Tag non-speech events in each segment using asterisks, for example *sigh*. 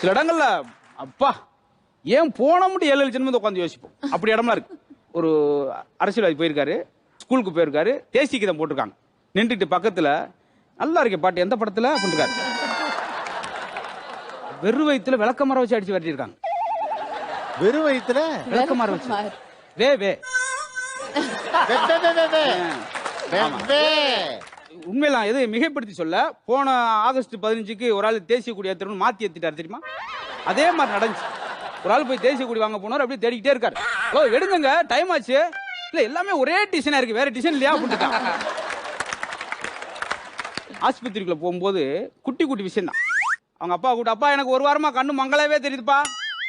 சில இடங்கள்ல அப்பா ஏன் போன மட்டும் ஏழு ஏழு உட்காந்து யோசிப்போம். அப்படி இடம்லாம் இருக்கு. ஒரு அரசியல்வாதி போயிருக்காரு ஸ்கூலுக்கு போயிருக்காரு தேசிய கீதம் போட்டிருக்காங்க. நின்றுட்டு பக்கத்துல நல்லா இருக்கே பாட்டு எந்த படத்துல? பண்ணிருக்காரு வெறு வயித்துல விளக்கமரம் வச்சு அடிச்சு வெட்டியிருக்காங்க வெறும் வயித்துல? விளக்கமரம் வச்சு. வே வே. உண்மையில எது மிகைப்படுத்தி சொல்ல போன ஆகஸ்ட் பதினஞ்சுக்கு ஒரு ஆள் தேசிய கொடி ஏற்றணும் மாத்தி ஏற்றிட்டார் தெரியுமா? அதே மாதிரி நடந்துச்சு. ஒரு ஆள் போய் தேசிய கொடி வாங்க போனார் அப்படியே தேடிக்கிட்டே இருக்காரு. ஹலோ எடுங்க டைம் ஆச்சு. இல்லை எல்லாமே ஒரே டிசைனாக இருக்கு வேற டிசைன் இல்லையா அப்படின்ட்டு ஆஸ்பத்திரிக்குள்ள போகும்போது குட்டி குட்டி விஷயம் தான். அவங்க அப்பா கூட்ட அப்பா எனக்கு ஒரு வாரமா கண்ணு மங்களாவே தெரியுதுப்பா.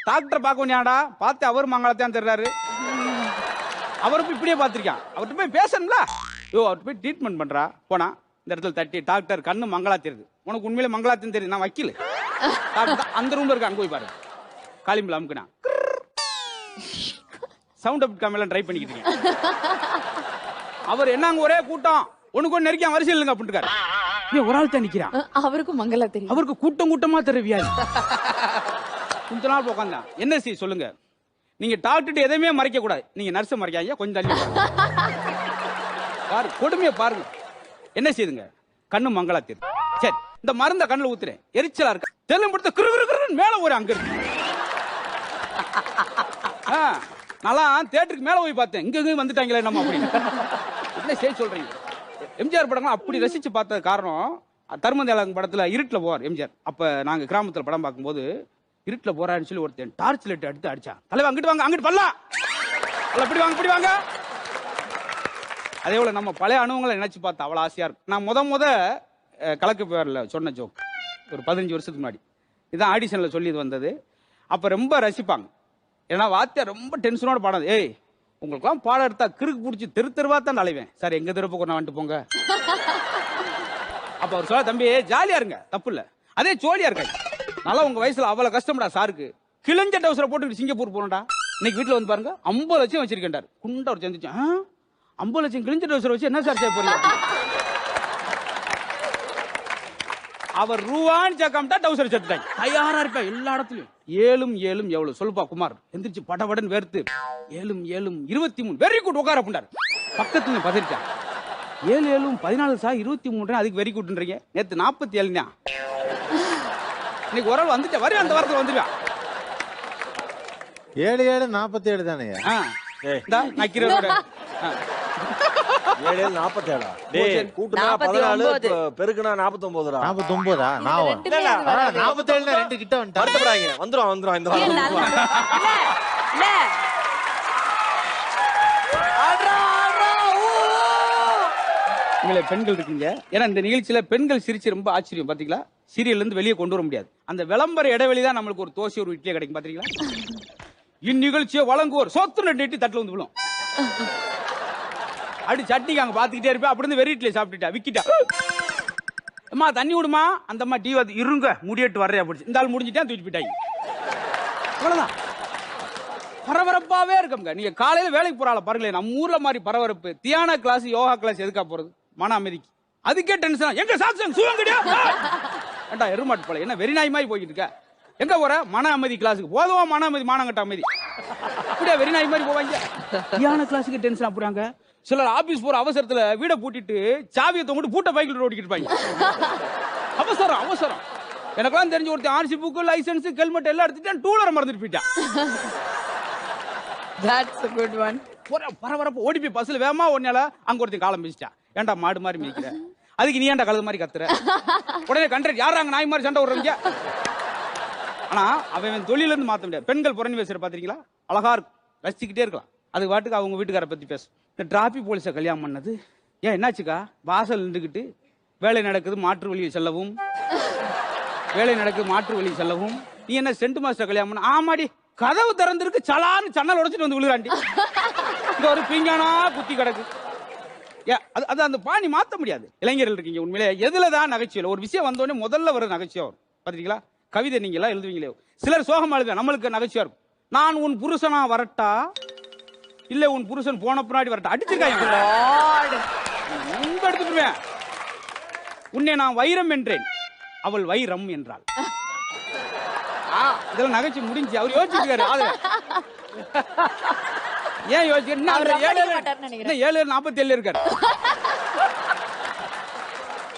டாக்டர் பார்க்க வேண்டியாடா பார்த்து அவர் மங்களாத்தான் தெரிறாரு. அவரு போய் இப்படியே பார்த்துருக்கான். அவர்கிட்ட போய் பேசணும்ல. யோ அவர்கிட்ட போய் ட்ரீட்மெண்ட் பண்றா? போனா இந்த இடத்துல தட்டி டாக்டர் கண்ணு மங்களா தெரியுது உனக்கு உண்மையில மங்களாத்தின்னு தெரியுது நான் வக்கீல். அந்த ரூம்ல இருக்க அங்க போய் பாரு. காலிம்பில் அமுக்குனா. சவுண்ட் அப் காமெல்லாம் ட்ரை பண்ணிக்கிட்டு இருக்கேன். அவர் என்ன அங்க ஒரே கூட்டம்? உனக்கு ஒன்று நெருக்கியா வரிசையில் இல்லைங்க அப்படின்ட்டு நீ ஒரு ஆள் தான் நிக்கிறான். அஹ், அவருக்கும் மங்களா தெரியும். அவருக்கு கூட்டம் கூட்டமா தெரிவியாது. கொஞ்ச நாள் உட்காந்தான் என்ன செய்ய சொல்லுங்க. நீங்க டாக்டர் எதையுமே மறைக்க கூடாது நீங்க நர்ஸை மறைக்காங்க கொஞ்சம் தள்ளி. பாரு கொடுமையை பாருங்க. என்ன செய்யுதுங்க கண்ணு மங்களா தெரியும் சரி இந்த மருந்த கண்ணுல ஊத்துறேன். எரிச்சலா இருக்கு. தெலுங்கு படுத்த கிரு கிரு கிருன்னு மேல ஒரு அங்க இருக்கு. ஆ, நான்லாம் தேட்டருக்கு மேல போய் பார்த்தேன். இங்க இங்க வந்துட்டாங்களே நம்ம அப்படின்னு. என்ன செய்ய சொல்றீங்க? எம்ஜிஆர் படங்கள் அப்படி ரசிச்சு பார்த்தது காரணம் தர்மதேலங்க படத்துல இருட்டில் போவார் எம்ஜிஆர். அப்ப நாங்க கிராமத்துல படம் பார்க்கும்போது இருட்டில் போறாருன்னு சொல்லி ஒருத்தன் டார்ச் லைட் எடுத்து அடிச்சான். தலைவா அங்கிட்டு வாங்க அங்கிட்டு பல்லாம் அல்ல, இப்படி வாங்க இப்படி வாங்க. அதே போல நம்ம பழைய அனுபவங்களை நினைச்சு பார்த்தா அவ்வளோ ஆசையா இருக்கும். நான் முத முத கலக்கு பேரில் சொன்ன ஜோக் ஒரு பதினஞ்சு வருஷத்துக்கு முன்னாடி. இதான் ஆடிஷன்ல சொல்லி இது வந்தது. அப்ப ரொம்ப ரசிப்பாங்க. ஏன்னா வாத்தியா ரொம்ப டென்ஷனோட பாடாது. ஏய் உங்களுக்குலாம் பாடம் எடுத்தா கிறுக்கு பிடிச்சி தெரு தெருவா தான் அலைவேன். சார் எங்க தெருப்பு நான் வந்துட்டு போங்க. அப்ப அவர் சொல்ல தம்பி ஜாலியா இருங்க. தப்பு இல்ல. அதே ஜோலியா இருக்காது நல்லா உங்க வயசுல அவ்வளவு கஷ்டம்டா சாருக்கு. கிழிஞ்ச டவுசரை போட்டு சிங்கப்பூர் போனடா இன்னைக்கு வீட்டுல வந்து பாருங்க ஐம்பது லட்சம் வச்சிருக்கேன்டார். குண்டா ஒரு சந்திச்சு ஐம்பது லட்சம் கிழிஞ்ச டவுசரை வச்சு என்ன சார் செய்ய போறீங்க அவர் ரூவான்னு சேர்க்காமட்டா டவுசர் சேர்த்துட்டாங்க தயாரா இருப்பா எல்லா இடத்துலயும். ஏழும் ஏழும் எவ்வளவு? சொல்லுப்பா குமார் எந்திரிச்சு படபடன் வேர்த்து. ஏழும் ஏழும் இருபத்தி மூணு வெரி குட் உட்கார அப்படின்னாரு பக்கத்துல பதறிட்டான். ஏழு ஏழும் பதினாலு சா இருபத்தி மூணு அதுக்கு வெரி குட்ன்றீங்க நேத்து நாற்பத்தி ஏழுனா இன்னைக்கு ஒரு ஆள் வந்துட்டேன் வரி அந்த வாரத்தில் வந்துருவான் ஏழு ஏழு நாற்பத்தி ஏழு தானேயா ஆ. ஏய். *laughs* ஏழு நாற்பத்தேழா டேய். கூட்டுனா நாற்பத்தி பதினாலு பெருக்குனா நாற்பத்தொன்பதுடா நாற்பத்தி ஒன்பதா நான் ரெண்டுமே அது வராது. நாற்பத்தி ஏழுல ரெண்டு கிட்ட வந்துட்டா? வருத்தப்படாதீங்க. வந்துரும் வந்துரும் இந்த. உங்களை பெண்கள் இருக்கீங்க. ஏன்னா இந்த நிகழ்ச்சியில பெண்கள் சிரிச்சு ரொம்ப ஆச்சரியம் பாத்தீங்களா? சீரியல்ல இருந்து வெளியே கொண்டு வர முடியாது. அந்த விளம்பர இடைவெளி தான் நம்மளுக்கு ஒரு தோசை ஒரு இட்லியே கிடைக்கும் பாத்தீங்களா? இந்நிகழ்ச்சியை வழங்குவோர் சோத்து இட்லி தட்டுல வந்து விழும். அப்படி சட்னிக்கு அங்க பாத்துக்கிட்டே இருப்பேன் அப்படி இருந்து சாப்பிட்டுட்டா. விக்கிட்டா. அம்மா தண்ணி விடுமா? அந்த அம்மா டீ வந்து இருங்க. முடியட்டு வர்றேன் அப்படி இந்த ஆள் முடிஞ்சிட்டேன் தூக்கி போயிட்டாங்க அவ்வளவுதான். பரபரப்பாவே இருக்குங்க நீங்க காலையில வேலைக்கு போறால பாருங்களேன். நம்ம ஊர்ல மாதிரி பரபரப்பு. தியான கிளாஸ் யோகா கிளாஸ் எதுக்கா போறது? மன அமைதிக்கு. அதுக்கே டென்ஷன் எங்க சாக்சன் சுவங்கடியா ஏண்டா எருமாட்டு போல என்ன வெறி நாய் மாதிரி போய்கிட்டு இருக்க? எங்க போற? மன அமைதி கிளாஸுக்கு போதுவா மன அமைதி? மானங்கட்ட அமைதி. அப்படியே வெறி நாய் மாதிரி போவாங்க தியான கிளாஸுக்கு டென்ஷன் அப்புறாங்க சிலர் ஆபீஸ் போற அவசரத்துல வீட பூட்டிட்டு சாவியை தொங்கிட்டு பூட்ட பைக்கில் ஓடிக்கிட்டு இருப்பாங்க. அவசரம் அவசரம். எனக்கெல்லாம் தெரிஞ்ச ஒருத்தன் ஆர்சி புக்கு லைசன்ஸ் ஹெல்மெட் எல்லாம் எடுத்துட்டு டூலரை மறந்துட்டு போயிட்டான். That's a good one. போற பரபரப்பு ஓடி போய் பஸ்ல வேகமா ஒன்னால அங்க ஒருத்தன் காலம் மிதிச்சிட்டான். ஏன்டா மாடு மாதிரி மிதிக்கிற? அதுக்கு நீ ஏன்டா கழுது மாதிரி கத்துற? உடனே கண்ட்ரக்ட் யாரா அங்க நாய் மாதிரி சண்டை விடுறீங்க ஆனா அவன் தொழில இருந்து மாத்த முடியாது. பெண்கள் புறணி பேசுற பாத்தீங்களா? அழகா இருக்கும். ரசிச்சுக்கிட்டே இருக்கலாம். அது பாட்டுக்கு அவங்க வீட்டுக்கார பத்தி பேசும். இந்த டிராஃபிக் போலீஸை கல்யாணம் பண்ணது. ஏன் என்னாச்சுக்கா? வாசல் நின்றுக்கிட்டு வேலை நடக்குது மாற்று வழியை செல்லவும். வேலை நடக்குது மாற்று வழி செல்லவும். நீ என்ன சென்ட் மாஸ்டர் கல்யாணம் பண்ண? ஆமாடி கதவு திறந்திருக்கு சலான்னு சன்னல் உடைச்சிட்டு வந்து விழுகிறாண்டி. இங்க ஒரு பீங்கானா குத்தி கிடக்கு. ஏ, அது அது அந்த பாணி மாற்ற முடியாது. இளைஞர்கள் இருக்கீங்க உண்மையிலே. எதுல தான் நகைச்சுவை ஒரு விஷயம் வந்தோடனே முதல்ல வர நகைச்சுவை வரும். பாத்தீங்களா? கவிதை நீங்க எழுதுவீங்களே. சிலர் சோகம் எழுத நம்மளுக்கு நகைச்சுவா இருக்கும். நான் உன் புருஷனா வரட்டா? இல்ல உன் புருஷன் போன பின்னாடி வரட்டா அடிச்சிருக்காங்க உங்க எடுத்துட்டுவேன் உன்னை நான் வைரம் என்றேன். அவள் வைரம் என்றாள். இதெல்லாம் நகைச்சு முடிஞ்சு அவர் யோசிச்சிருக்காரு ஆளு. ஏன் ரொம்ப ஏழு நாற்பத்தி ஏழு இருக்காரு.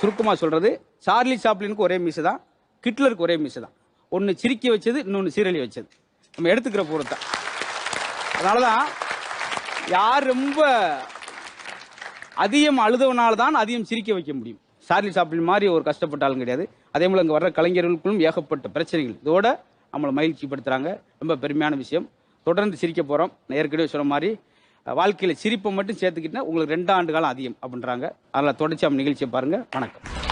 சுருக்கமா சொல்றது சார்லி சாப்ளினுக்கு ஒரே மீசை தான் ஹிட்லருக்கு ஒரே மீசை தான். ஒன்னு சிரிக்க வச்சது இன்னொன்னு சீரழி வச்சது. நம்ம எடுத்துக்கிற பொறுத்தான் அதனாலதான் யார் ரொம்ப அதிகம் அழுதவனால தான் அதிகம் சிரிக்க வைக்க முடியும். சார்லி சாப்ளின் மாதிரி ஒரு கஷ்டப்பட்ட ஆளும் கிடையாது. அதே போல அங்கே வர்ற கலைஞர்களுக்கும் ஏகப்பட்ட பிரச்சனைகள். இதோட நம்மளை மகிழ்ச்சிப்படுத்துகிறாங்க ரொம்ப பெருமையான விஷயம். தொடர்ந்து சிரிக்க போகிறோம் நான் ஏற்கனவே சொன்ன மாதிரி வாழ்க்கையில் சிரிப்பை மட்டும் சேர்த்துக்கிட்டா உங்களுக்கு ரெண்டு ஆண்டு காலம் அதிகம் அப்படின்றாங்க. அதில் தொடர்ச்சி நம்ம நிகழ்ச்சியை பாருங்கள் வணக்கம்.